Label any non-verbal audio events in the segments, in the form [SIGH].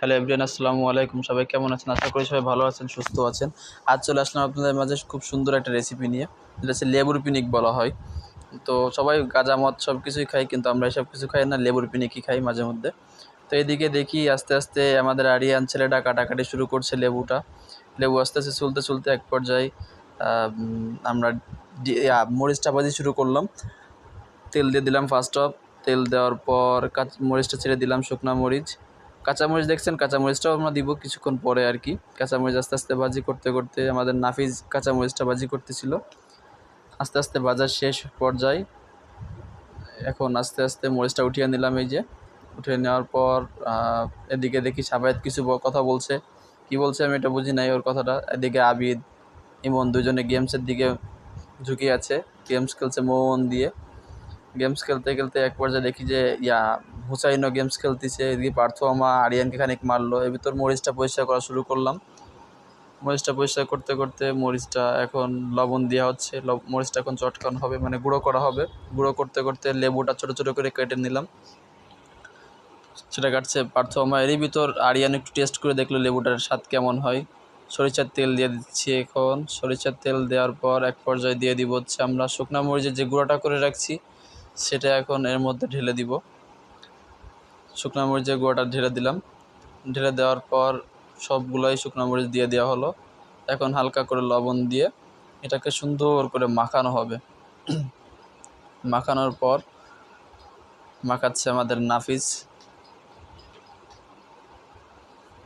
Hello everyone আসসালামু আলাইকুম। সবাই কেমন আছেন? আশা করি সবাই ভালো আছেন, সুস্থ আছেন। আজ চলে আসলাম আপনাদের মাঝে খুব সুন্দর একটা রেসিপি নিয়ে, যেটা হচ্ছে লেবুর পিনিক বলা হয়। তো সবাই গাঁজা, মদ সব কিছুই খাই, কিন্তু আমরা এসব কিছু খাই না, লেবুর পিনিকই খাই মাঝে মধ্যে। তো এদিকে দেখি আস্তে আস্তে আমাদের আরিয়ান ছেলেটা কাটাকাটি শুরু করছে লেবুটা। লেবু আস্তে আস্তে চলতে চলতে এক পর্যায়ে আমরা মরিচটা ভাজি শুরু করলাম। তেল দিয়ে দিলাম ফার্স্ট অফ তেল দেওয়ার পর কাঁচ, মরিচটা ছেড়ে দিলাম শুকনো মরিচ। কাঁচামরিচ দেখছেন? কাঁচামরিচটাও আমরা দিব কিছুক্ষণ পরে আর কি। কাঁচামরিচ আস্তে আস্তে ভাজি করতে করতে আমাদের নাফিজ কাঁচামরিচটা ভাজি করতেছিল। আস্তে আস্তে বাজার শেষ পর্যায়ে এখন আস্তে আস্তে মরিচটা উঠিয়ে নিলাম এই যে। উঠিয়ে নেওয়ার পর এদিকে দেখি সাবায়ত কিছু কথা বলছে। কি বলছে আমি এটা বুঝি নাই ওর কথাটা। এদিকে আবিদ, ইমন দুজনে গেমসের দিকে ঝুঁকে আছে। গেমস খেলছে মন দিয়ে। গেমস খেলতে খেলতে এক পর্যায়ে দেখি যে, ইয়া হুসাইনও গেমস খেলতেছে, এদিকে পার্থ আমা আরিয়ানকে খানিক মারলো। এর ভিতর মরিচটা পরিষ্কার করা শুরু করলাম। মরিচটা পরিষ্কার করতে করতে মরিচটা এখন লবণ দেওয়া হচ্ছে। মরিচটা এখন চটকানো হবে মানে গুঁড়ো করা হবে। গুঁড়ো করতে করতে লেবুটা ছোটো ছোটো করে কেটে নিলাম। সেটা কাটছে পার্থ আমা। এরই ভিতর আরিয়ান একটু টেস্ট করে দেখল লেবুটার স্বাদ কেমন হয়। সরিষার তেল দিয়ে দিচ্ছি এখন। সরিষার তেল দেওয়ার পর এক পর্যায়ে দিয়ে দিব হচ্ছে আমরা শুকনা মরিচের যে গুঁড়োটা করে রাখছি, সেটা এখন এর মধ্যে ঢেলে দিব। শুকনো মরিচের গুঁড়োটা ঢেলে দিলাম। ঢেলে দেওয়ার পর সবগুলোই শুকনো মরিচ দিয়ে দেওয়া হলো। এখন হালকা করে লবণ দিয়ে এটাকে সুন্দর করে মাখানো হবে। [CLEARS THROAT] মাখানোর পর মাখাচ্ছে আমাদের নাফিস।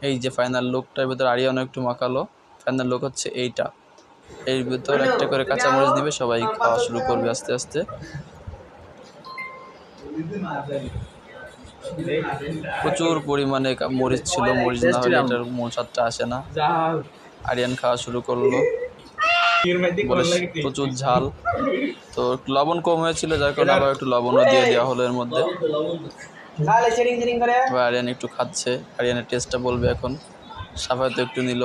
এই যে ফাইনাল লুকটার ভিতর আরিয়ানো একটু মাখালো। ফাইনাল লুক হচ্ছে এইটা। এর ভিতর একটা করে কাঁচামরিচ দিবে, সবাই খাওয়া শুরু করবে আস্তে আস্তে। প্রচুর পরিমাণে মরিচ ছিল, মরিচ না হলে এটার স্বাদটা আসে না। আরিয়ান খাওয়া শুরু করল। প্রচুর ঝাল। তো লবণ কম হয়েছিল, যার কারণে আবার একটু লবণও দিয়ে দেওয়া হলো এর মধ্যে। এবার আরিয়ান একটু খাচ্ছে। আরিয়ানের টেস্টটা বলবে এখন। সাফায়ত একটু নিল।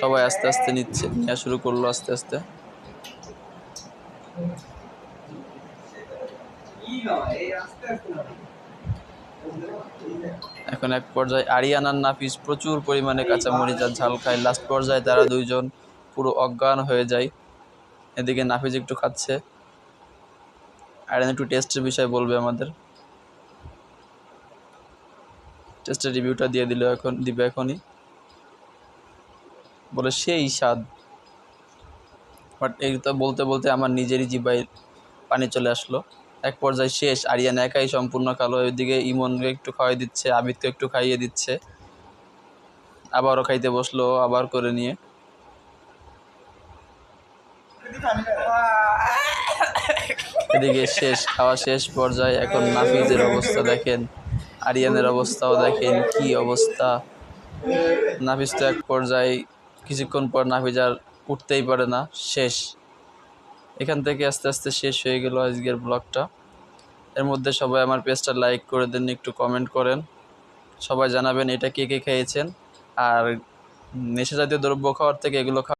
সবাই আস্তে আস্তে নিচ্ছে নেওয়া শুরু করল আস্তে আস্তে। এখন এক পর্যায়ে আরিয়ানার নাফিস প্রচুর পরিমাণে কাঁচামরিচ আর ঝাল খায়। লাস্ট পর্যায়ে তারা দুইজন পুরো অজ্ঞান হয়ে যায়। এদিকে নাফিস একটু খাচ্ছে। আরিয়ান একটু টেস্টের বিষয়ে বলবে আমাদের। টেস্টের রিভিউটা দিয়ে দিল এখন, দিবে এখনই। বলে, সেই স্বাদ। বাট এইটা বলতে বলতে আমার নিজেরই জিবাই পানি চলে আসলো। এক পর্যায়ে শেষ। আরিয়ান একাই সম্পূর্ণ কালো, ওইদিকে ইমনকে একটু খাওয়াই দিচ্ছে আবিদকে একটু খাইয়ে দিচ্ছে। আবারও খাইতে বসল, আবার করে নিয়ে। এদিকে শেষ, খাওয়া শেষ পর্যায়ে এখন নাফিজের অবস্থা দেখেন। আরিয়ানের অবস্থাও দেখেন কি অবস্থা। নাফিজ তো এক পর্যায়ে, কিছুক্ষণ পর নাফিজ আর উঠতেই পারে না, শেষ। এখান থেকে আস্তে আস্তে শেষ হয়ে গেল আজকের ব্লগটা। এর মধ্যে সবাই আমার পেজটা লাইক করে দেন, একটু কমেন্ট করেন। সবাই জানাবেন এটা কে কে খেয়েছেন। আর নেশা জাতীয় দ্রব্য খাওয়ার থেকে এগুলো